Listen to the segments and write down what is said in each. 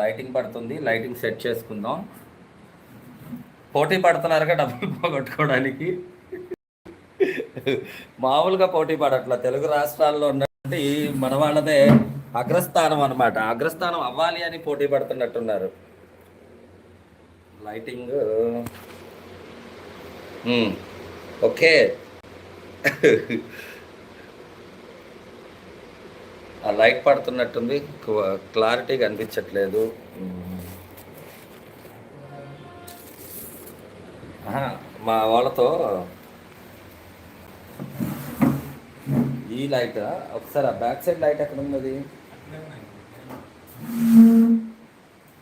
Lighting పడుతుంది lighting set చేసుకుందాం. పోటీ పడుతున్నారుగా డబ్బులు పోగొట్టుకోవడానికి. మామూలుగా పోటీ పడట్ల. తెలుగు రాష్ట్రాల్లో ఉన్నటువంటి మన వాళ్ళదే అగ్రస్థానం అన్నమాట. అగ్రస్థానం అవ్వాలి అని పోటీ పడుతున్నట్టున్నారు. Lighting okay. ఆ లైట్ పడుతున్నట్టుంది. క్లారిటీ కనిపించట్లేదు. మా వాళ్ళతో ఈ లైట్ ఒకసారి ఆ బ్యాక్ సైడ్ లైట్ ఎక్కడ ఉన్నది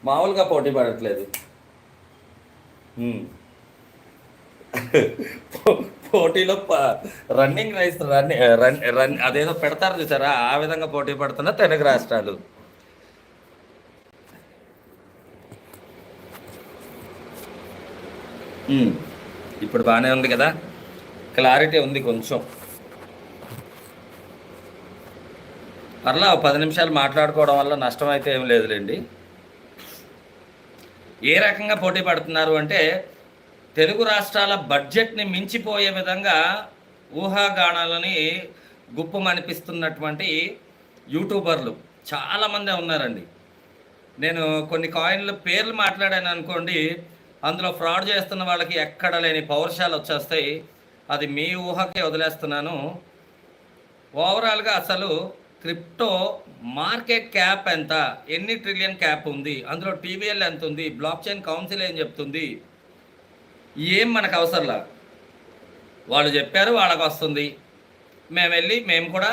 మామూలుగా పోటీ పడట్లేదు. పోటీలో ప- రన్నింగ్ రైస్ రన్ రన్ అదేదో పెడతారు చూసారా? ఆ విధంగా పోటీ పడుతున్న తెలుగు రాష్ట్రాలు. ఇప్పుడు బాగానే ఉంది కదా? క్లారిటీ ఉంది కొంచెం. పర్లా పది నిమిషాలు మాట్లాడుకోవడం వల్ల నష్టం అయితే ఏం లేదులేండి. ఏ రకంగా పోటీ పడుతున్నారు అంటే తెలుగు రాష్ట్రాల బడ్జెట్ని మించిపోయే విధంగా ఊహాగానాలని గుప్పమనిపిస్తున్నటువంటి యూట్యూబర్లు చాలామంది ఉన్నారండి. నేను కొన్ని కాయిన్ల పేర్లు మాట్లాడాను అనుకోండి అందులో ఫ్రాడ్ చేస్తున్న వాళ్ళకి ఎక్కడ లేని పౌరుషాలు వచ్చేస్తాయి. అది మీ ఊహకే వదిలేస్తున్నాను. ఓవరాల్గా అసలు క్రిప్టో మార్కెట్ క్యాప్ ఎంత? ఎన్ని ట్రిలియన్ క్యాప్ ఉంది? అందులో టీవీఎల్ ఎంత ఉంది? బ్లాక్ చైన్ కౌన్సిల్ ఏం చెప్తుంది? ఏం మనకు అవసరంలా వాళ్ళు చెప్పారు వాళ్ళకి వస్తుంది. మేము వెళ్ళి మేము కూడా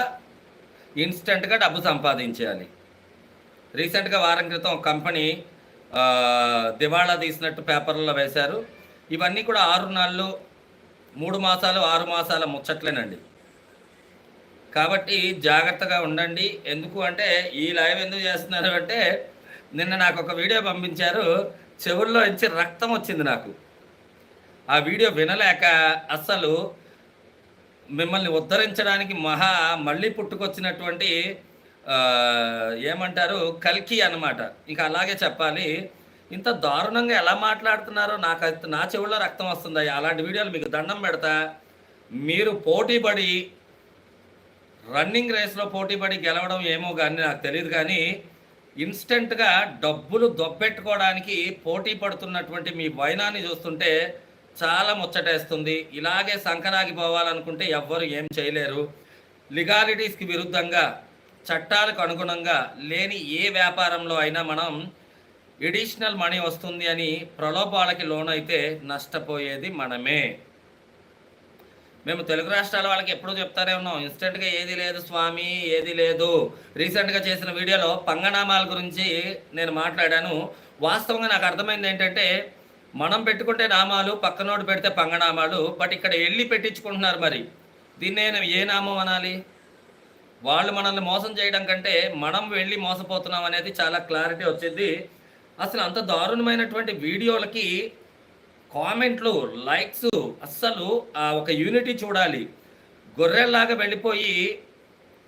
ఇన్స్టెంట్గా డబ్బు సంపాదించేయాలి రీసెంట్గా వారం క్రితం ఒక కంపెనీ దివాళా తీసినట్టు పేపర్లో వేశారు. ఇవన్నీ కూడా ఆరు నెలలు మూడు మాసాలు ఆరు మాసాల ముచ్చట్లేనండి. కాబట్టి జాగ్రత్తగా ఉండండి. ఎందుకు అంటే ఈ లైవ్ ఎందుకు చేస్తున్నారు అంటే నిన్న నాకు ఒక వీడియో పంపించారు. చెవుల్లో నుంచి రక్తం వచ్చింది నాకు. ఆ వీడియో వినలేక అస్సలు మిమ్మల్ని ఉద్ధరించడానికి మహా మళ్ళీ పుట్టుకొచ్చినటువంటి ఏమంటారు కల్కి అన్నమాట. ఇక అలాగే చెప్పాలి. ఇంత దారుణంగా ఎలా మాట్లాడుతున్నారో నాకు అయితే నా చెవుల్లో రక్తం వస్తుంది అలాంటి వీడియోలు మీకు దండం పెడతా. మీరు పోటీపడి రన్నింగ్ రేస్లో పోటీపడి గెలవడం ఏమో కానీ నాకు తెలియదు కానీ ఇన్స్టెంట్గా డబ్బులు దొబ్బెట్టుకోవడానికి పోటీ పడుతున్నటువంటి మీ వైనాన్ని చూస్తుంటే చాలా ముచ్చటేస్తుంది. ఇలాగే సంకరాగిపోవాలనుకుంటే ఎవ్వరు ఏం చేయలేరు. లిగాలిటీస్కి విరుద్ధంగా చట్టాలకు అనుగుణంగా లేని ఏ వ్యాపారంలో అయినా మనం ఎడిషనల్ మనీ వస్తుంది అని ప్రలోభాలకి లోనైతే నష్టపోయేది మనమే. మేము తెలుగు రాష్ట్రాల వాళ్ళకి ఎప్పుడూ చెప్తారే ఉన్నాం ఇన్స్టెంట్గా ఏది లేదు స్వామి ఏది లేదు. రీసెంట్గా చేసిన వీడియోలో పంగనామాల గురించి నేను మాట్లాడాను. వాస్తవంగా నాకు అర్థమైంది ఏంటంటే మనం పెట్టుకుంటే నామాలు పక్కనోడు పెడితే పంగనామాలు బట్ ఇక్కడ వెళ్ళి పెట్టించుకుంటున్నారు మరి. దీన్నే ఏ నామం అనాలి? వాళ్ళు మనల్ని మోసం చేయడం కంటే మనం వెళ్ళి మోసపోతున్నాం అనేది చాలా క్లారిటీ వచ్చింది. అసలు అంత దారుణమైనటువంటి వీడియోలకి కామెంట్లు లైక్స్ అస్సలు ఆ ఒక యూనిటీ చూడాలి. గొర్రెల్లాగా వెళ్ళిపోయి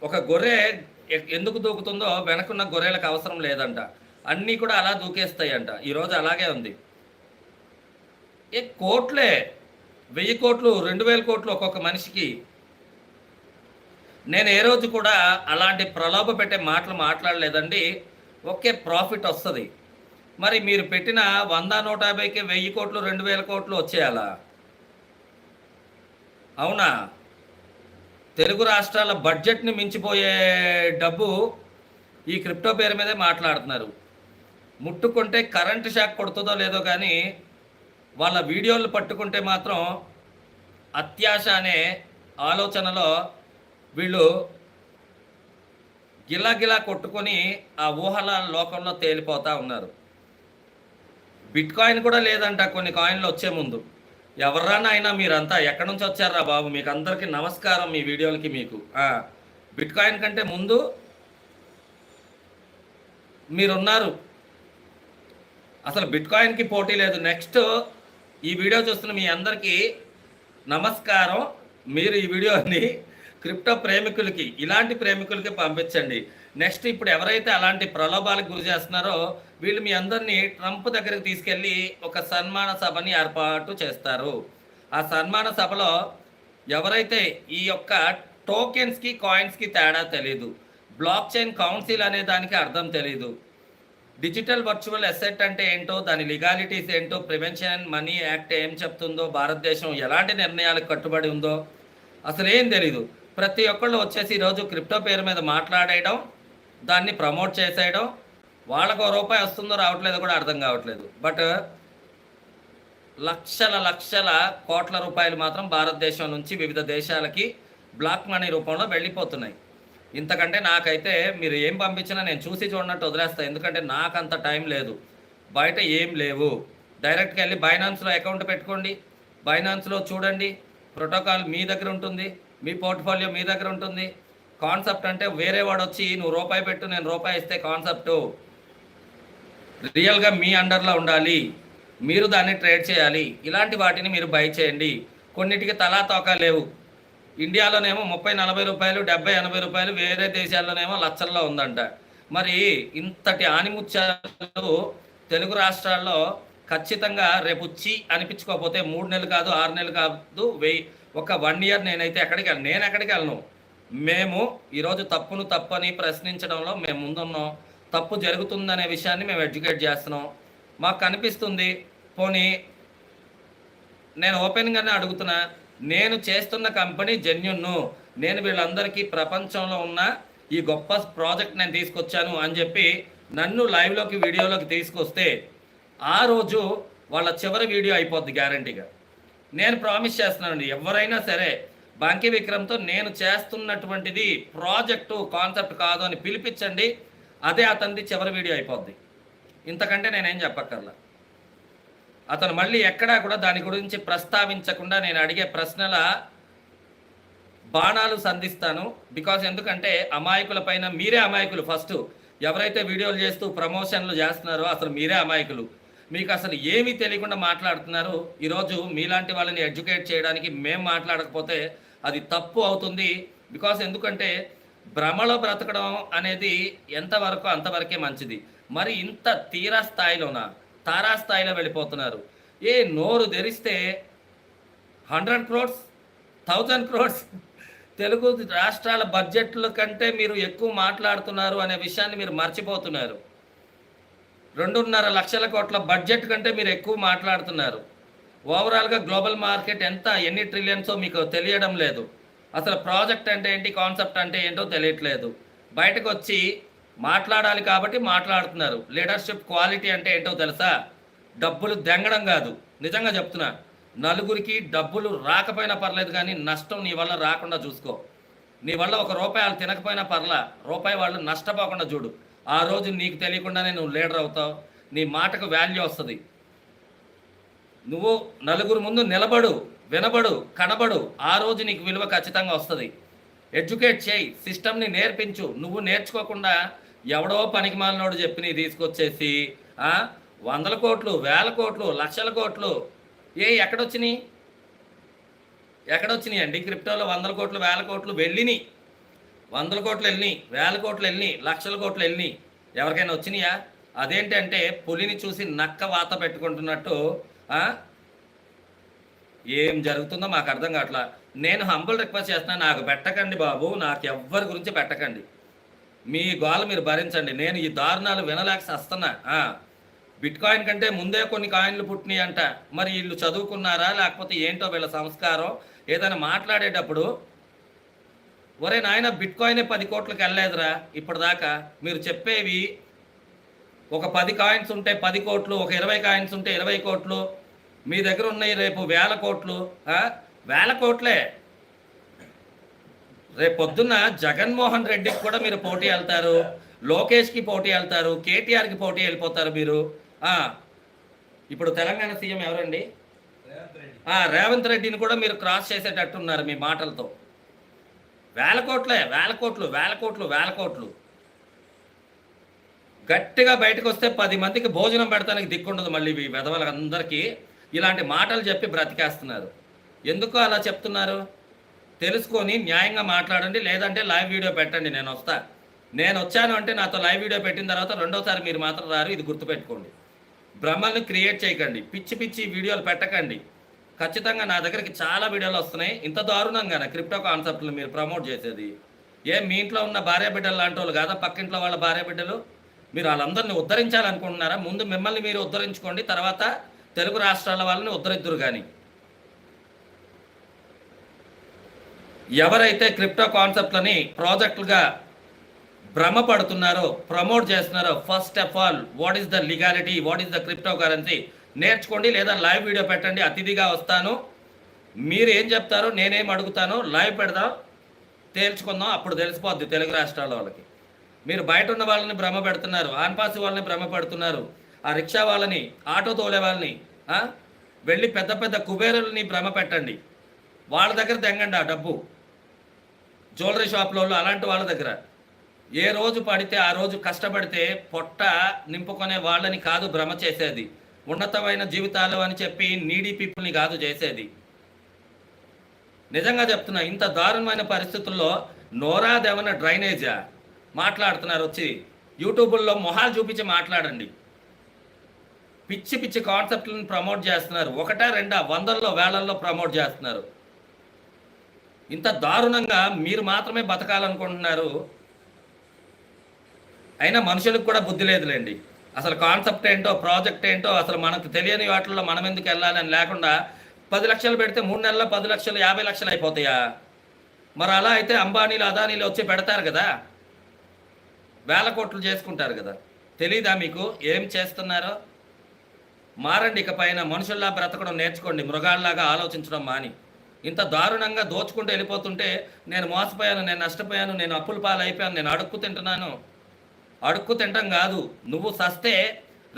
ఒక గొర్రె ఎ- ఎందుకు దూకుతుందో వెనకున్న గొర్రెలకు అవసరం లేదంట. అన్నీ కూడా అలా దూకేస్తాయంట. ఈరోజు అలాగే ఉంది. ఏ కోట్లే వెయ్యి కోట్లు రెండు వేల కోట్లు ఒక్కొక్క మనిషికి. నేను ఏ రోజు కూడా అలాంటి ప్రలోభ పెట్టే మాటలు మాట్లాడలేదండి. ఒకే ప్రాఫిట్ వస్తుంది. మరి మీరు పెట్టిన వంద నూట యాభైకి వెయ్యి కోట్లు రెండు వేల కోట్లు వచ్చేయాలా? అవునా? తెలుగు రాష్ట్రాల బడ్జెట్ని మించిపోయే డబ్బు ఈ క్రిప్టో పేరు మీదే మాట్లాడుతున్నారు. ముట్టుకుంటే కరెంటు షాక్ కొడుతుందో లేదో కానీ వాళ్ళ వీడియోలు పట్టుకుంటే మాత్రం అత్యాశ అనే ఆలోచనలో వీళ్ళు గిలాగిలా కొట్టుకొని ఆ ఊహల లోకంలో తేలిపోతా ఉన్నారు. బిట్ కాయిన్ కూడా లేదంట కొన్ని కాయిన్లు వచ్చే ముందు. ఎవర్రానా అయినా మీరంతా? ఎక్కడి నుంచి వచ్చారా బాబు? మీకు అందరికీ నమస్కారం మీ వీడియోలకి మీకు. బిట్ కాయిన్ కంటే ముందు మీరున్నారు. అసలు బిట్ కాయిన్కి పోటీ లేదు. నెక్స్ట్ ఈ వీడియో చూస్తున్న మీ అందరికీ నమస్కారం. మీరు ఈ వీడియోని క్రిప్టో ప్రేమికులకి ఇలాంటి ప్రేమికులకి పంపించండి. నెక్స్ట్ ఇప్పుడు ఎవరైతే అలాంటి ప్రలోభాలకు గురి చేస్తున్నారో వీళ్ళు మీ అందరినీ ట్రంప్ దగ్గరికి తీసుకెళ్ళి ఒక సన్మాన సభని ఏర్పాటు చేస్తారు. ఆ సన్మాన సభలో ఎవరైతే ఈ యొక్క టోకెన్స్కి కాయిన్స్కి తేడా తెలియదు బ్లాక్ చైన్ కౌన్సిల్ అనే దానికి అర్థం తెలియదు డిజిటల్ వర్చువల్ అసెట్ అంటే ఏంటో దాని లీగాలిటీస్ ఏంటో ప్రివెన్షన్ మనీ యాక్ట్ ఏం చెప్తుందో భారతదేశం ఎలాంటి నిర్ణయాలకు కట్టుబడి ఉందో అసలు ఏం తెలీదు. ప్రతి ఒక్కళ్ళు వచ్చేసి ఈరోజు క్రిప్టో పేరు మీద మాట్లాడేయడం దాన్ని ప్రమోట్ చేసేయడం వాళ్ళకు రూపాయి వస్తుందో రావట్లేదో కూడా అర్థం కావట్లేదు. బట్ లక్షల లక్షల కోట్ల రూపాయలు మాత్రం భారతదేశం నుంచి వివిధ దేశాలకి బ్లాక్ మనీ రూపంలో వెళ్ళిపోతున్నాయి. ఇంతకంటే నాకైతే మీరు ఏం పంపించినా నేను చూసి చూడనట్టు వదిలేస్తాను ఎందుకంటే నాకు అంత టైం లేదు. బయట ఏం లేవు. డైరెక్ట్గా వెళ్ళి బైనాన్స్లో అకౌంట్ పెట్టుకోండి. బైనాన్స్లో చూడండి. ప్రోటోకాల్ మీ దగ్గర ఉంటుంది. మీ పోర్ట్ఫోలియో మీ దగ్గర ఉంటుంది. కాన్సెప్ట్ అంటే వేరే వాడు వచ్చి నువ్వు రూపాయి పెట్టు నేను రూపాయి ఇస్తే కాన్సెప్టు. రియల్గా మీ అండర్లో ఉండాలి. మీరు దాన్ని ట్రేడ్ చేయాలి. ఇలాంటి వాటిని మీరు బై చేయండి. కొన్నిటికి తలా తోక లేవు. ఇండియాలోనేమో ముప్పై నలభై రూపాయలు డెబ్బై ఎనభై రూపాయలు వేరే దేశాల్లోనేమో లక్షల్లో ఉందంట. మరి ఇంతటి ఆనిముత్యాలు తెలుగు రాష్ట్రాల్లో ఖచ్చితంగా రేపు చి అనిపించుకోకపోతే మూడు నెలలు కాదు ఆరు నెలలు కాదు వెయ్యి ఒక వన్ ఇయర్ నేనైతే ఎక్కడికి వెళ్ళను. నేను ఎక్కడికి వెళ్ళను? మేము ఈరోజు తప్పును తప్పని ప్రశ్నించడంలో మేము ముందున్నాం. తప్పు జరుగుతుందనే విషయాన్ని మేము ఎడ్యుకేట్ చేస్తున్నాం. మాకు కనిపిస్తుంది పోనీ నేను ఓపెన్గానే అడుగుతున్నా నేను చేస్తున్న కంపెనీ జెన్యున్ను. నేను వీళ్ళందరికీ ప్రపంచంలో ఉన్న ఈ గొప్ప ప్రాజెక్ట్ నేను తీసుకొచ్చాను అని చెప్పి నన్ను లైవ్లోకి వీడియోలోకి తీసుకొస్తే ఆ రోజు వాళ్ళ చివరి వీడియో అయిపోద్ది గ్యారంటీగా. నేను ప్రామిస్ చేస్తున్నానండి ఎవరైనా సరే బంకి విక్రమ్తో నేను చేస్తున్నటువంటిది ప్రాజెక్టు కాన్సెప్ట్ కాదు అని పిలిపించండి అదే అతనిది చివరి వీడియో అయిపోద్ది. ఇంతకంటే నేనేం చెప్పక్కర్లా. అతను మళ్ళీ ఎక్కడా కూడా దాని గురించి ప్రస్తావించకుండా నేను అడిగే ప్రశ్నల బాణాలు సంధిస్తాను. బికాస్ ఎందుకంటే అమాయకుల పైన మీరే అమాయకులు ఫస్ట్ ఎవరైతే వీడియోలు చేస్తూ ప్రమోషన్లు చేస్తున్నారో అసలు మీరే అమాయకులు. మీకు అసలు ఏమీ తెలియకుండా మాట్లాడుతున్నారు. ఈరోజు మీలాంటి వాళ్ళని ఎడ్యుకేట్ చేయడానికి మేము మాట్లాడకపోతే అది తప్పు అవుతుంది. బికాస్ ఎందుకంటే భ్రమలో బ్రతకడం అనేది ఎంతవరకు అంతవరకే మంచిది. మరి ఇంత తీరా స్థాయిలోనా? తారాస్థాయిలో వెళ్ళిపోతున్నారు. ఏ నోరు తెరిస్తే hundred crores thousand crores. Telugu రాష్ట్రాల బడ్జెట్ల కంటే మీరు ఎక్కువ మాట్లాడుతున్నారు అనే విషయాన్ని మీరు మర్చిపోతున్నారు. రెండున్నర లక్షల కోట్ల బడ్జెట్ కంటే మీరు ఎక్కువ మాట్లాడుతున్నారు. ఓవరాల్గా గ్లోబల్ మార్కెట్ ఎంత ఎన్ని ట్రిలియన్సో మీకు తెలియడం లేదు. అసలు ప్రాజెక్ట్ అంటే ఏంటి కాన్సెప్ట్ అంటే ఏంటో తెలియట్లేదు. బయటకు వచ్చి మాట్లాడాలి కాబట్టి మాట్లాడుతున్నారు. లీడర్షిప్ క్వాలిటీ అంటే ఏంటో తెలుసా? డబ్బులు దెంగడం కాదు. నిజంగా చెప్తున్నా. నలుగురికి డబ్బులు రాకపోయినా పర్లేదు కానీ నష్టం నీ వల్ల రాకుండా చూసుకో. నీ వల్ల ఒక రూపాయి వాళ్ళు తినకపోయినా పర్లా రూపాయి వాళ్ళు నష్టపోకుండా చూడు. ఆ రోజు నీకు తెలియకుండానే నువ్వు లీడర్ అవుతావు. నీ మాటకు వాల్యూ వస్తుంది. నువ్వు నలుగురు ముందు నిలబడు వినబడు కనబడు. ఆ రోజు నీకు విలువ ఖచ్చితంగా వస్తుంది. ఎడ్యుకేట్ చేయి. సిస్టమ్ని నేర్పించు. నువ్వు నేర్చుకోకుండా ఎవడో పనికి మాలినోడు చెప్పి తీసుకొచ్చేసి వందల కోట్లు వేల కోట్లు లక్షల కోట్లు ఏ ఎక్కడొచ్చినాయి? ఎక్కడొచ్చినాయి అండి? క్రిప్టోలో వందల కోట్లు వేల కోట్లు వెళ్ళినాయి. వందల కోట్లు వెళ్ళినాయి వేల కోట్లు వెళ్ళినాయి లక్షల కోట్లు వెళ్ళినాయి. ఎవరికైనా వచ్చినాయా? అదేంటంటే పులిని చూసి నక్క వాత పెట్టుకుంటున్నట్టు ఏం జరుగుతుందో మాకు అర్థం కావట్లా. నేను హంబుల్ రిక్వెస్ట్ చేస్తున్నా నాకు పెట్టకండి బాబు నాకు ఎవ్వరి గురించి పెట్టకండి. మీ గోల మీరు భరించండి. నేను ఈ దారుణాలు వినలేక వస్తున్నా బిట్ కాయిన్ కంటే ముందే కొన్ని కాయిన్లు పుట్టినాయి అంట. మరి వీళ్ళు చదువుకున్నారా? లేకపోతే ఏంటో వీళ్ళ సంస్కారం? ఏదైనా మాట్లాడేటప్పుడు ఒరే నాయన బిట్ కాయినే పది కోట్లకి వెళ్ళలేదురా. ఇప్పటిదాకా మీరు చెప్పేవి ఒక పది కాయిన్స్ ఉంటే పది కోట్లు ఒక ఇరవై కాయిన్స్ ఉంటే ఇరవై కోట్లు మీ దగ్గర ఉన్నాయి రేపు వేల కోట్లు వేల కోట్లే. రేపు పొద్దున్న జగన్మోహన్ రెడ్డికి కూడా మీరు పోటీ వెళ్తారు లోకేష్కి పోటీ వెళ్తారు కేటీఆర్కి పోటీ వెళ్ళిపోతారు మీరు. ఇప్పుడు తెలంగాణ సీఎం ఎవరండి? రేవంత్ రెడ్డిని కూడా మీరు క్రాస్ చేసేటట్టున్నారు మీ మాటలతో. వేల కోట్లే వేల కోట్లు వేల కోట్లు వేల కోట్లు. గట్టిగా బయటకు వస్తే పది మందికి భోజనం పెడతానికి దిక్కుండదు మళ్ళీ ఈ వెధవలందరికీ. ఇలాంటి మాటలు చెప్పి బ్రతికేస్తున్నారు. ఎందుకు అలా చెప్తున్నారు? తెలుసుకొని న్యాయంగా మాట్లాడండి లేదంటే లైవ్ వీడియో పెట్టండి నేను వస్తా. నేను వచ్చాను అంటే నాతో లైవ్ వీడియో పెట్టిన తర్వాత రెండోసారి మీరు మాత్రం రారు ఇది గుర్తుపెట్టుకోండి. భ్రమల్ని క్రియేట్ చేయకండి పిచ్చి పిచ్చి వీడియోలు పెట్టకండి. ఖచ్చితంగా నా దగ్గరికి చాలా వీడియోలు వస్తున్నాయి. ఇంత దారుణంగా క్రిప్టో కాన్సెప్ట్లు మీరు ప్రమోట్ చేసేది. ఏ మీ ఇంట్లో ఉన్న భార్య బిడ్డలు లాంటి వాళ్ళు కాదా? పక్కింట్లో వాళ్ళ భార్య బిడ్డలు? మీరు వాళ్ళందరినీ ఉద్ధరించాలనుకుంటున్నారా? ముందు మిమ్మల్ని మీరు ఉద్ధరించుకోండి తర్వాత తెలుగు రాష్ట్రాల వాళ్ళని ఉద్ధరిద్దురు కానీ ఎవరైతే క్రిప్టో కాన్సెప్ట్లని ప్రాజెక్టులుగా భ్రమపడుతున్నారో ప్రమోట్ చేస్తున్నారో first of all what is the legality what is the crypto currency నేర్చుకోండి లేదా లైవ్ వీడియో పెట్టండి అతిథిగా వస్తాను. మీరు ఏం చెప్తారో నేనేం అడుగుతానో లైవ్ పెడదాం తేల్చుకుందాం అప్పుడు తెలిసిపోద్ది తెలుగు రాష్ట్రాల వాళ్ళకి. మీరు బయట ఉన్న వాళ్ళని భ్రమ పెడుతున్నారు ఆన్పాసి వాళ్ళని భ్రమ పెడుతున్నారు ఆ రిక్షా వాళ్ళని ఆటో తోలే వాళ్ళని వెళ్ళి పెద్ద పెద్ద కుబేరుల్ని భ్రమ పెట్టండి. వాళ్ళ దగ్గర తెంగండి ఆ డబ్బు. జ్యువెలరీ షాప్లో అలాంటి వాళ్ళ దగ్గర. ఏ రోజు పడితే ఆ రోజు కష్టపడితే పొట్ట నింపుకునే వాళ్ళని కాదు భ్రమ చేసేది. ఉన్నతమైన జీవితాలు అని చెప్పి నీడీ పీపుల్ని కాదు చేసేది. నిజంగా చెప్తున్నా ఇంత దారుణమైన పరిస్థితుల్లో నోరాదేమన్న డ్రైనేజా? మాట్లాడుతున్నారు వచ్చి. యూట్యూబుల్లో మొహాలు చూపించి మాట్లాడండి. పిచ్చి పిచ్చి కాన్సెప్ట్లను ప్రమోట్ చేస్తున్నారు. ఒకటా రెండా వందల్లో వేలల్లో ప్రమోట్ చేస్తున్నారు. ఇంత దారుణంగా మీరు మాత్రమే బతకాలనుకుంటున్నారు. అయినా మనుషులకు కూడా బుద్ధి లేదులేండి. అసలు కాన్సెప్ట్ ఏంటో ప్రాజెక్ట్ ఏంటో అసలు మనకు తెలియని వాటిల్లో మనం ఎందుకు వెళ్ళాలని లేకుండా పది లక్షలు పెడితే మూడు నెలల్లో పది లక్షలు యాభై లక్షలు అయిపోతాయా? మరి అలా అయితే అంబానీలు అదానీలు వచ్చి పెడతారు కదా. వేల కోట్లు చేసుకుంటారు కదా. తెలీదా మీకు? ఏం చేస్తున్నారో? మారండి ఇక పైన మనుషుల్లా బ్రతకడం నేర్చుకోండి. మృగాల్లాగా ఆలోచించడం మాని. ఇంత దారుణంగా దోచుకుంటూ వెళ్ళిపోతుంటే నేను మోసపోయాను నేను నష్టపోయాను నేను అప్పుల పాలైపోయాను నేను అడుక్కు తింటున్నాను. అడుక్కు తింటాం కాదు నువ్వు సస్తే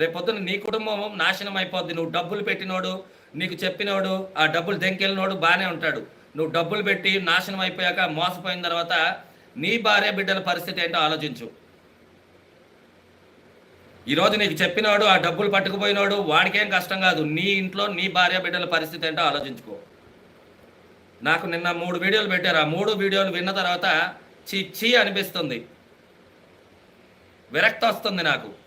రేపొద్దున నీ కుటుంబం నాశనం అయిపోద్ది. నువ్వు డబ్బులు పెట్టినోడు నీకు చెప్పినోడు ఆ డబ్బులు దెంకెళ్ళినోడు బాగానే ఉంటాడు. నువ్వు డబ్బులు పెట్టి నాశనం అయిపోయాక మోసపోయిన తర్వాత నీ భార్య బిడ్డల పరిస్థితి ఏంటో ఆలోచించు. ఈరోజు నీకు చెప్పినోడు ఆ డబ్బులు పట్టుకుపోయినోడు వాడికేం కష్టం కాదు. నీ ఇంట్లో నీ భార్య బిడ్డల పరిస్థితి ఏంటో ఆలోచించుకో. నాకు నిన్న మూడు వీడియోలు పెట్టారు. ఆ మూడు వీడియోలు విన్న తర్వాత చీ చీ అనిపిస్తుంది. విరక్తి వస్తుంది నాకు.